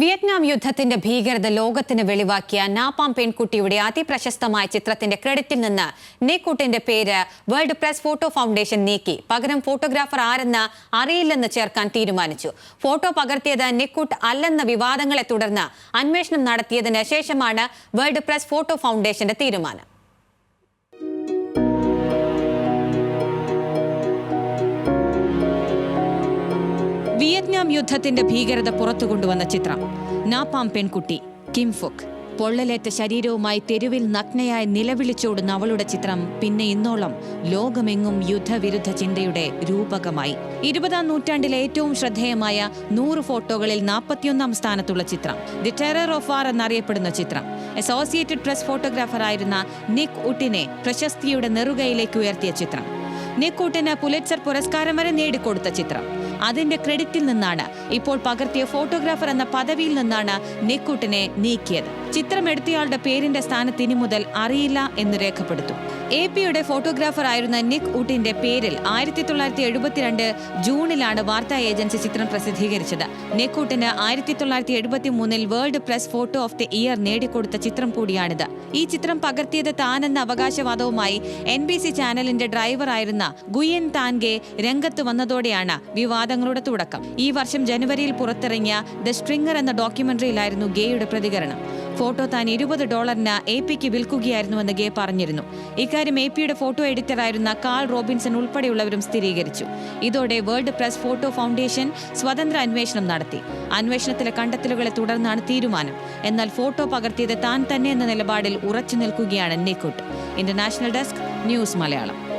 Vietnam യുദ്ധത്തിന്റെ ഭീകരത ലോകത്തിന് വെളിവാക്കിയ നാപാം പെൺകുട്ടിയുടെ അതിപ്രശസ്തമായ ചിത്രത്തിന്റെ ക്രെഡിറ്റിൽ നിന്ന് നീക്കൂട്ടിന്റെ പേര് വേൾഡ് പ്രസ് ഫോട്ടോ ഫൗണ്ടേഷൻ നീക്കി. പകരം ഫോട്ടോഗ്രാഫർ ആരെന്ന് അറിയില്ലെന്ന് ചേർക്കാൻ തീരുമാനിച്ചു. ഫോട്ടോ പകർത്തിയത് നിക്കൂട്ട് അല്ലെന്ന വിവാദങ്ങളെ തുടർന്ന് അന്വേഷണം നടത്തിയതിന് ശേഷമാണ് വേൾഡ് പ്രസ് ഫോട്ടോ ഫൗണ്ടേഷന്റെ തീരുമാനം. വിയറ്റ്നാം യുദ്ധത്തിന്റെ ഭീകരത പുറത്തു കൊണ്ടുവന്ന ചിത്രം. നാപ്പാം പെൺകുട്ടി കിംഫുക് പൊള്ളലേറ്റ ശരീരവുമായി തെരുവിൽ നഗ്നയായി നിലവിളിച്ചോടുന്ന അവളുടെ ചിത്രം പിന്നെ ഇന്നോളം ലോകമെങ്ങും യുദ്ധവിരുദ്ധ ചിന്തയുടെ രൂപകമായി. ഇരുപതാം നൂറ്റാണ്ടിലെ ഏറ്റവും ശ്രദ്ധേയമായ നൂറ് ഫോട്ടോകളിൽ നാൽപ്പത്തിയൊന്നാം സ്ഥാനത്തുള്ള ചിത്രം. ദി ടെറർ ഓഫ് ആർ എന്നറിയപ്പെടുന്ന ചിത്രം. അസോസിയേറ്റഡ് പ്രസ് ഫോട്ടോഗ്രാഫറായിരുന്ന നിക് ഉട്ടിനെ പ്രശസ്തിയുടെ നെറുകയിലേക്ക് ഉയർത്തിയ ചിത്രം. നിക്കൂട്ടിന് പുലിറ്റ്സർ പുരസ്കാരം വരെ നേടിക്കൊടുത്ത ചിത്രം. അതിന്റെ ക്രെഡിറ്റിൽ നിന്നാണ് ഇപ്പോൾ പകർത്തിയ ഫോട്ടോഗ്രാഫർ എന്ന പദവിയിൽ നിന്നാണ് നിക്കൂട്ടിനെ നീക്കിയത്. ചിത്രം എടുത്തയാളുടെ പേരിന്റെ സ്ഥാനത്ത് ഇനി മുതൽ അറിയില്ല എന്ന് രേഖപ്പെടുത്തും. എ പിയുടെ ഫോട്ടോഗ്രാഫർ ആയിരുന്ന നിക് ഊട്ടിന്റെ പേരിൽ ആയിരത്തി തൊള്ളായിരത്തി എഴുപത്തിരണ്ട് ജൂണിലാണ് വാർത്താ ഏജൻസി ചിത്രം പ്രസിദ്ധീകരിച്ചത്. നിക് ഊട്ടിന് ആയിരത്തി തൊള്ളായിരത്തി എഴുപത്തി മൂന്നിൽ World Press Photo of the Year നേടിക്കൊടുത്ത ചിത്രം കൂടിയാണിത്. ഈ ചിത്രം പകർത്തിയത് താനെന്ന അവകാശവാദവുമായി എൻ ബി സി ചാനലിന്റെ ഡ്രൈവറായിരുന്ന ഗുയൻ താൻഗെ രംഗത്ത് വന്നതോടെയാണ് വിവാദങ്ങളുടെ തുടക്കം. ഈ വർഷം ജനുവരിയിൽ പുറത്തിറങ്ങിയ ദ സ്ട്രിങ്ങർ എന്ന ഡോക്യുമെന്ററിയിലായിരുന്നു ഗേയുടെ പ്രതികരണം. ഫോട്ടോ താൻ ഇരുപത് ഡോളറിന് എ പിക്ക് വിൽക്കുകയായിരുന്നുവെന്ന് ഗേ പറഞ്ഞിരുന്നു. ഇക്കാര്യം എ പിയുടെ ഫോട്ടോ എഡിറ്ററായിരുന്ന കാൾ റോബിൻസൺ ഉൾപ്പെടെയുള്ളവരും സ്ഥിരീകരിച്ചു. ഇതോടെ വേൾഡ് പ്രസ് ഫോട്ടോ ഫൗണ്ടേഷൻ സ്വതന്ത്ര അന്വേഷണം നടത്തി. അന്വേഷണത്തിലെ കണ്ടെത്തലുകളെ തുടർന്നാണ് തീരുമാനം. എന്നാൽ ഫോട്ടോ പകർത്തിയത് താൻ തന്നെ എന്ന നിലപാടിൽ ഉറച്ചു നിൽക്കുകയാണ് Nick Ut. International desk news Malayalam.